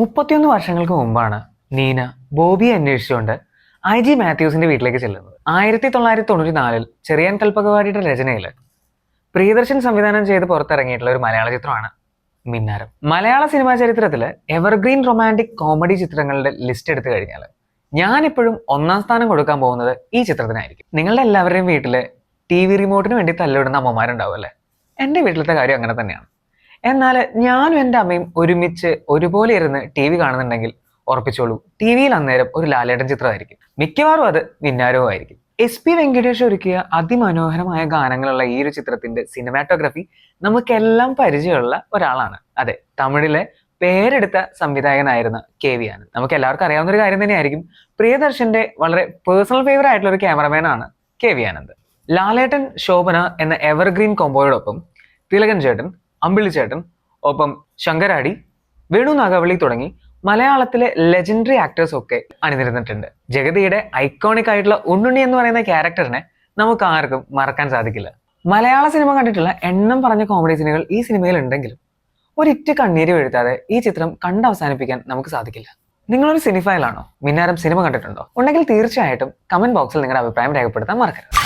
മുപ്പത്തിയൊന്ന് വർഷങ്ങൾക്ക് മുമ്പാണ് നീന ബോബിയെ അന്വേഷിച്ചുകൊണ്ട് ഐ ജി മാത്യൂസിന്റെ വീട്ടിലേക്ക് ചെല്ലുന്നത്. ആയിരത്തി തൊള്ളായിരത്തി തൊണ്ണൂറ്റി നാലിൽ ചെറിയാൻ കൽപ്പകവാടിയുടെ രചനയിൽ പ്രിയദർശൻ സംവിധാനം ചെയ്ത് പുറത്തിറങ്ങിയിട്ടുള്ള ഒരു മലയാള ചിത്രമാണ് മിന്നാരം. മലയാള സിനിമാ ചരിത്രത്തിൽ എവർഗ്രീൻ റൊമാന്റിക് കോമഡി ചിത്രങ്ങളുടെ ലിസ്റ്റ് എടുത്തു കഴിഞ്ഞാൽ ഞാനിപ്പോഴും ഒന്നാം സ്ഥാനം കൊടുക്കാൻ പോകുന്നത് ഈ ചിത്രത്തിനായിരിക്കും. നിങ്ങളുടെ എല്ലാവരുടെയും വീട്ടിൽ ടി വി റിമോട്ടിന് വേണ്ടി തല്ലിവിടുന്ന അമ്മമാരുണ്ടാവും അല്ലേ? എന്റെ വീട്ടിലത്തെ കാര്യം അങ്ങനെ തന്നെയാണ്. എന്നാൽ ഞാനും എന്റെ അമ്മയും ഒരുമിച്ച് ഒരുപോലെ ഇരുന്ന് ടി വി കാണുന്നുണ്ടെങ്കിൽ ഉറപ്പിച്ചോളൂ. ടി വിയിൽ അന്നേരം ഒരു ലാലേട്ടൻ ചിത്രമായിരിക്കും. മിക്കവാറും അത് വിന്നാരവും ആയിരിക്കും. എസ് പി വെങ്കടേഷ് ഒരുക്കിയ അതിമനോഹരമായ ഗാനങ്ങളുള്ള ഈ ഒരു ചിത്രത്തിന്റെ സിനിമാറ്റോഗ്രഫി നമുക്കെല്ലാം പരിചയമുള്ള ഒരാളാണ്. അതെ തമിഴിലെ പേരെടുത്ത സംവിധായകനായിരുന്ന കെ വി ആനന്ദ്. നമുക്ക് എല്ലാവർക്കും അറിയാവുന്ന ഒരു കാര്യം തന്നെയായിരിക്കും. പ്രിയദർശന്റെ വളരെ പേഴ്സണൽ ഫേവർ ആയിട്ടുള്ള ഒരു ക്യാമറമാൻ ആണ് കെ വി ആനന്ദ്. ലാലേട്ടൻ ശോഭന എന്ന എവർഗ്രീൻ കോമ്പോയോടൊപ്പം തിലകൻ ചേട്ടൻ അമ്പിളി ചേട്ടൻ ഒപ്പം ശങ്കരാടി വേണു നാഗവള്ളി തുടങ്ങി മലയാളത്തിലെ ലെജൻഡറി ആക്ടേഴ്സ് ഒക്കെ അണിനിരുന്നിട്ടുണ്ട്. ജഗതിയുടെ ഐക്കോണിക് ആയിട്ടുള്ള ഉണ്ണുണ്ണി എന്ന് പറയുന്ന ക്യാരക്ടറിനെ നമുക്ക് ആർക്കും മറക്കാൻ സാധിക്കില്ല. മലയാള സിനിമ കണ്ടിട്ടുള്ള എണ്ണം പറഞ്ഞ കോമഡി സിനിമകൾ ഈ സിനിമയിൽ ഉണ്ടെങ്കിലും ഒരിറ്റ് കണ്ണീര് വീഴ്ത്താതെ ഈ ചിത്രം കണ്ട് അവസാനിപ്പിക്കാൻ നമുക്ക് സാധിക്കില്ല. നിങ്ങളൊരു സിനിഫയലാണോ മിന്നാരം സിനിമ കണ്ടിട്ടുണ്ടോ? ഉണ്ടെങ്കിൽ തീർച്ചയായിട്ടും കമന്റ് ബോക്സിൽ നിങ്ങളുടെ അഭിപ്രായം രേഖപ്പെടുത്താൻ മറക്കരുത്.